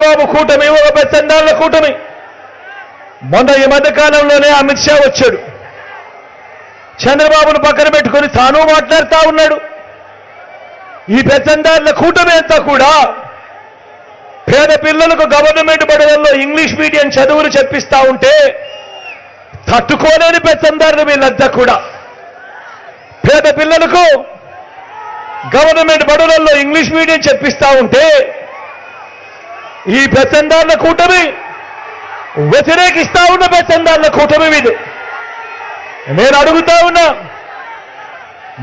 బాబు కూటమి ఒక పెత్తండాళ్ళ కూటమి. మొన్న ఈ మధ్య కాలంలోనే అమిత్ షా వచ్చాడు. చంద్రబాబును పక్కన పెట్టుకొని తాను మాట్లాడుతా ఉన్నాడు. ఈ పెత్తందారుల కూటమి అంతా కూడా పేద పిల్లలకు గవర్నమెంట్ బడులలో ఇంగ్లీష్ మీడియం చదువులు చెప్పిస్తా ఉంటే తట్టుకోలేని పెత్తందారులు వీళ్ళంతా కూడా. పేద పిల్లలకు గవర్నమెంట్ బడులలో ఇంగ్లీష్ మీడియం చెప్పిస్తా ఉంటే ఈ పెత్తందారుల కూటమి వ్యతిరేకిస్తా ఉన్న పెత్తందారుల కూటమి ఇది నేను అడుగుతా ఉన్నా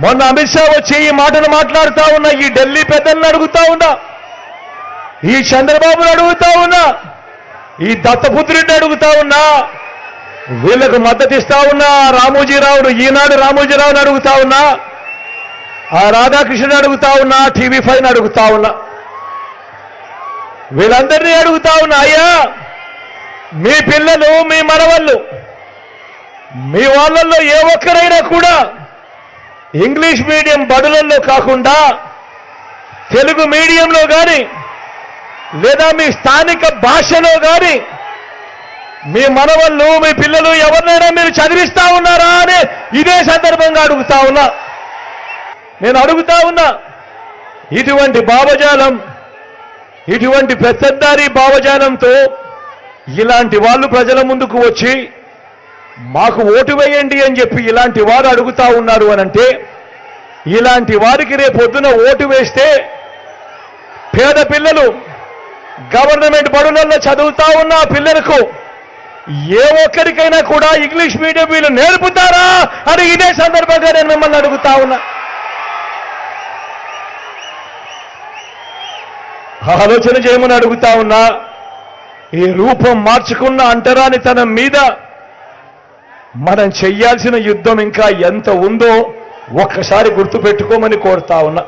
మొన్న అమిత్ షా వచ్చి ఈ మాటలు మాట్లాడుతా ఉన్నా ఈ ఢిల్లీ పెద్దలను అడుగుతా ఉన్నా ఈ చంద్రబాబును అడుగుతా ఉన్నా ఈ దత్తపుత్రుడిని అడుగుతా ఉన్నా వీళ్ళకు మద్దతు ఇస్తా ఉన్నా రామోజీరావును ఈనాడు రామోజీరావును అడుగుతా ఉన్నా ఆ రాధాకృష్ణుని అడుగుతా ఉన్నా టీవీ ఫైవ్ అడుగుతా ఉన్నా. వీళ్ళందరినీ అడుగుతా ఉన్నా అయ్యా మీ పిల్లలు మీ మనవళ్ళు మీ వాళ్ళల్లో ఏ ఒక్కరైనా కూడా ఇంగ్లీష్ మీడియం బడులలో కాకుండా తెలుగు మీడియంలో కానీ లేదా మీ స్థానిక భాషలో కానీ మీ మనవళ్ళు మీ పిల్లలు ఎవరినైనా మీరు చదివిస్తా ఉన్నారా అని ఇదే సందర్భంగా అడుగుతా ఉన్నా. నేను అడుగుతా ఉన్నా ఇటువంటి భావజాలం ఇటువంటి పెద్దదారి భావజానంతో ఇలాంటి వాళ్ళు ప్రజల ముందుకు వచ్చి మాకు ఓటు వేయండి అని చెప్పి ఇలాంటి వారు అడుగుతా ఉన్నారు అనంటే ఇలాంటి వారికి రేపొద్దున ఓటు వేస్తే పేద పిల్లలు గవర్నమెంట్ బడులలో చదువుతా ఉన్న ఆ పిల్లలకు ఏ ఒక్కరికైనా కూడా ఇంగ్లీష్ మీడియం వీళ్ళు నేర్పుతారా అని ఇదే సందర్భంగా నేను మిమ్మల్ని అడుగుతా ఉన్నా. ఆలోచన చేయమని అడుగుతా ఉన్నా ఈ రూపం మార్చుకున్న అంటరానితనం మీద మనం చెయ్యాల్సిన యుద్ధం ఇంకా ఎంత ఉందో ఒక్కసారి గుర్తుపెట్టుకోమని కోరుతా ఉన్నా.